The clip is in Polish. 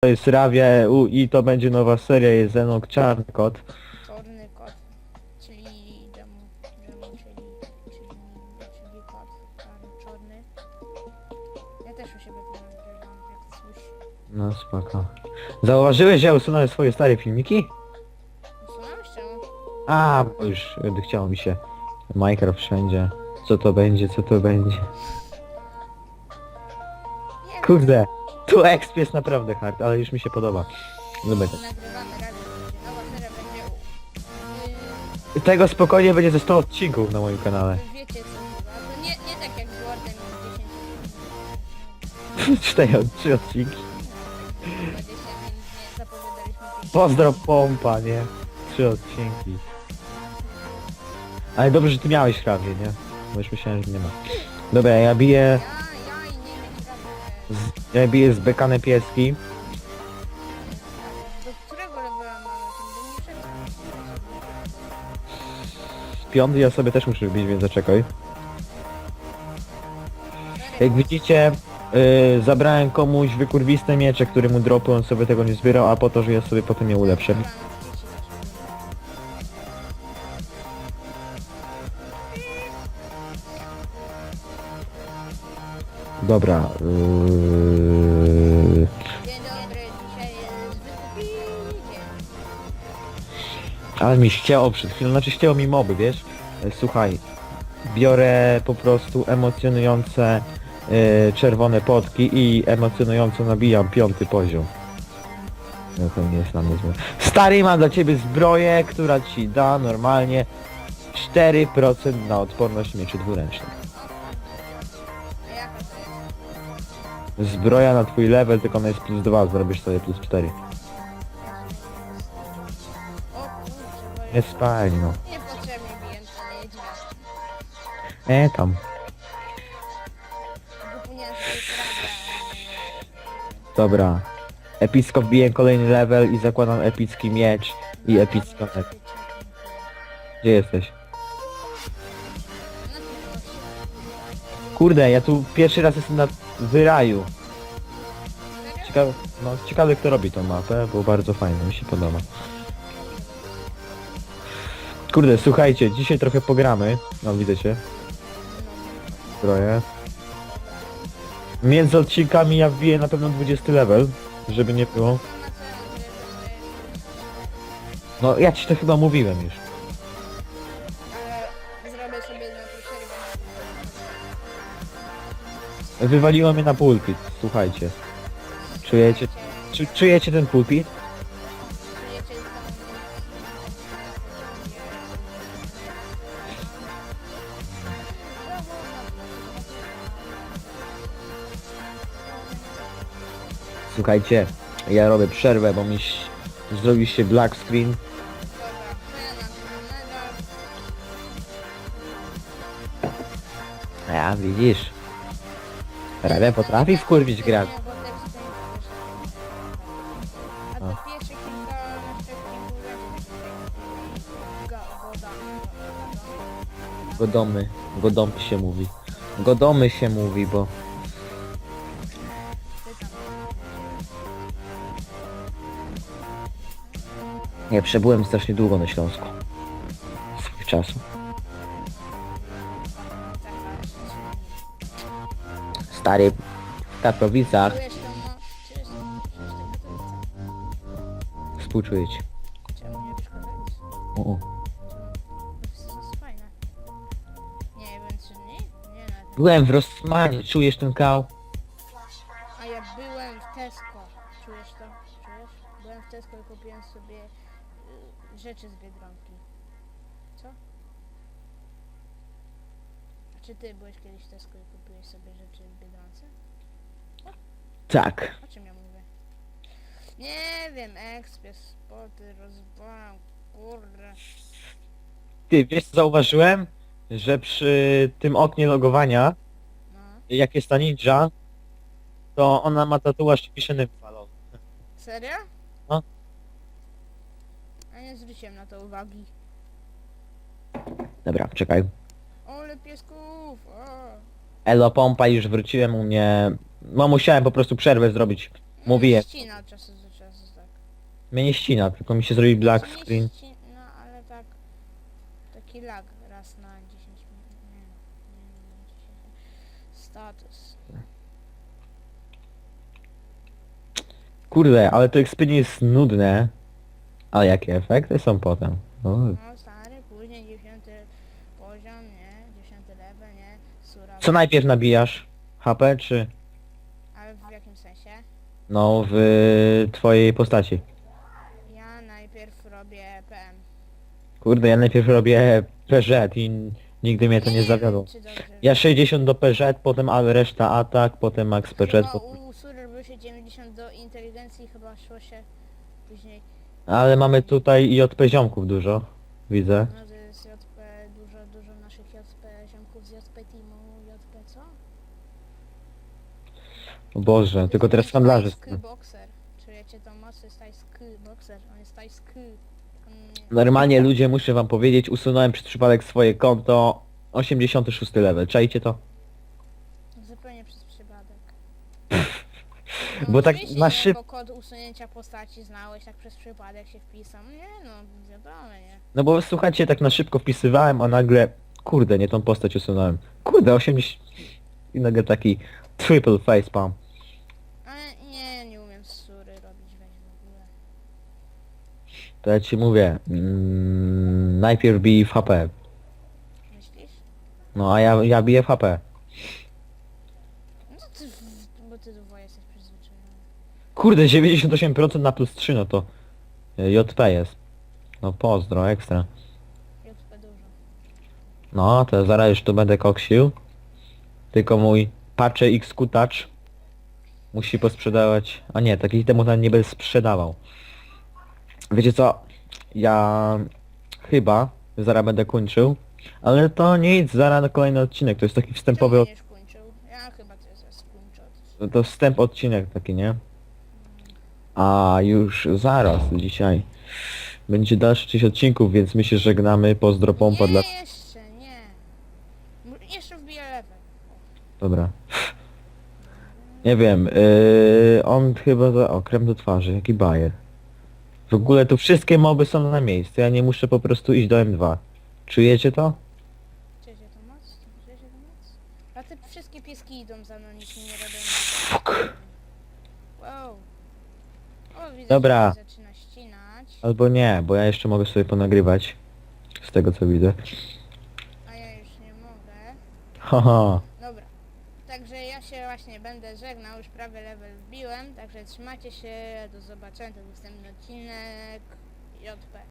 To jest Ravia u, i to będzie nowa seria, jest Zenok Czarny Kot. Czarny kot, czyli demo, demo czyli, czyli, czyli kot, czarny, czarny. Ja też u siebie to nagrywam, jak coś. No spoko. Zauważyłeś, że ja usunąłem swoje stare filmiki? Usunąłeś czemu? A, bo już y, chciało mi się. Minecraft wszędzie. Co to będzie, co to będzie. Nie wiem, Kurde, tu exp jest naprawdę hard, ale już mi się podoba. Lubię to. nagrywamy razem, będzie nowa seria, będzie u... Tego spokojnie będzie ze 100 odcinków na moim kanale. Yy, wiecie co chyba, to nie, nie tak jak z Wordem i 10 4 3 odcinki. 20 minut nie zapowiadaliśmy 5. Pozdro pompa, nie? 3 odcinki. Ale dobrze, że ty miałeś hrawie, nie? Bo już myślałem, że nie ma. Dobra, ja biję Ja, z, ja biję z bekane pieski. Do którego levela mamy do? Z piąty ja sobie też muszę bić, więc zaczekaj. Jak widzicie, yy, zabrałem komuś wykurwiste miecze, który mu dropy, on sobie tego nie zbierał, a po to, że ja sobie potem je ulepszę. Dobra. Yy... Ale mi chciało przed chwilą, znaczy chciało mi moby, wiesz? E, Słuchaj, biorę po prostu emocjonujące e, czerwone potki i emocjonująco nabijam piąty poziom. No to nie jest na mnie złe. Stary ma dla ciebie zbroję, która ci da normalnie 4% na odporność mieczy dwuręcznych. Zbroja na twój level, tylko ona jest plus 2, zrobisz sobie plus 4. O kurczę, Nie no. Niedźwiadka. E tam. Dobra. Epicko wbiję kolejny level i zakładam epicki miecz i epicką... Gdzie jesteś? Kurde, ja tu pierwszy raz jestem na wyraju. Ciekawe, no, ciekawe kto robi tą mapę, bo bardzo fajnie, mi się podoba. Kurde, słuchajcie, dzisiaj trochę pogramy. No widzę cię. Troje. Między odcinkami ja wbiję na pewno 20 level, żeby nie było. No ja ci to chyba mówiłem już. Wywaliło mnie na pulpit, słuchajcie. Czujecie, czu, czujecie ten pulpit? Słuchajcie, ja robię przerwę, bo mi ś- zrobi się black screen. A widzisz. Rewę potrafi wkurwić grać. A. Godomy, godomy się mówi. Godomy się mówi, bo... Nie, przebyłem strasznie długo na Śląsku. Swój czasu. Stary, w Katowicach Czujesz to. Czujesz, czujesz to Katowice? współczuję ci. Czemu nie lubisz Katowic? U, u. Czemu? To jest fajne. Nie wiem czy nie? Nie na tym. Byłem w Rossmanie, czujesz ten kał? A ja byłem w Tesco. Czujesz to? Czujesz? Byłem w Tesco i kupiłem sobie y, rzeczy z Biedronki. Co? Czy ty byłeś kiedyś w Tesco i kupiłeś sobie rzeczy w Biedronce? Tak. O czym ja mówię? Nie wiem, ekspres, spoty, rozwalam, kurde. Ty, wiesz co zauważyłem? Że przy tym oknie logowania, No. jak jest ta ninja, to ona ma tatuaż i pisze nymfalon. Serio? No. A nie zwróciłem na to uwagi. Dobra, czekaj. Ole piesków! O. Elo Pompa już wróciłem u mnie. No musiałem po prostu przerwę zrobić Mówiłem. Ścina od czasu do czasu, tak. Mnie nie ścina, tylko mi się zrobi black Znaczy nie screen. ści- No ale tak... Taki lag raz na 10 minut. Nie, nie, nie, nie, 10. Status. Kurde, ale to XP nie jest nudne. Ale jakie efekty są potem? O, No stary, później 10 poziom, nie? 10 level, nie? Sura. Co najpierw nabijasz? HP czy... Ale w jakim sensie? No, w twojej postaci. Ja najpierw robię PM. Kurde, ja najpierw robię PZ i nigdy mnie to nie zawiodło. czy dobrze Ja 60 do PZ, potem ale reszta atak, potem max PZ. Chyba Po... u się 90 do inteligencji, chyba szło się później. Ale mamy tutaj JP ziomków dużo. Widzę. No to jest JP, dużo, dużo naszych JP ziomków z JP teamu, JP co? O Boże, tylko teraz handlarze. Moc? To boxer. On jest tajski. On... Normalnie ludzie, muszę wam powiedzieć, usunąłem przez przypadek swoje konto 86 level. Czajcie to? Zupełnie przez przypadek. Bo tak oczywiście na nie, szyb- Bo kod usunięcia postaci znałeś, tak przez przypadek się wpisał. Nie no, wiadomo, nie. No bo słuchajcie, tak na szybko wpisywałem, a nagle... Kurde, nie tą postać usunąłem. Kurde, 80... I nagle taki triple facepalm. Ale nie, nie umiem z sury robić weź w ogóle. To ja ci mówię, mm, najpierw bij w HP. Myślisz? No a ja, ja biję w HP. No ty, w- bo ty do woja jesteś przyzwyczajony. Kurde, 98% na plus 3, no to y, JP jest. No pozdro, ekstra. JP dużo. No, to zaraz już tu będę koksił. Tylko mój pacze XQ Touch musi posprzedawać... A nie, takich temu nie będę sprzedawał. Wiecie co? Ja chyba zaraz będę kończył. Ale to nic, zaraz na kolejny odcinek. To jest taki wstępowy... Czemu Od... Ja chyba to jest skończę. To wstęp odcinek taki, nie? A już zaraz, dzisiaj będzie dalszy część odcinków, więc my się żegnamy. Pozdro pompa nie, dla... jeszcze, nie. M- Jeszcze wbiję level. Dobra. Nie wiem, yy, on chyba za... O, krem do twarzy, jaki bajer. W ogóle tu wszystkie moby są na miejscu, ja nie muszę po prostu iść do M2. Czujecie to? Czujecie to moc? Czujecie to moc? A te wszystkie pieski idą za mną, nic mi nie robią. Fuck. Wow. O, widzę, Dobra. że zaczyna ścinać. Albo nie, bo ja jeszcze mogę sobie ponagrywać. Z tego co widzę. A ja już nie mogę. Haha. Dobra. Także ja się właśnie będę żegnał, już prawie level wbiłem, także trzymajcie się, do zobaczenia, to następny odcinek, JP.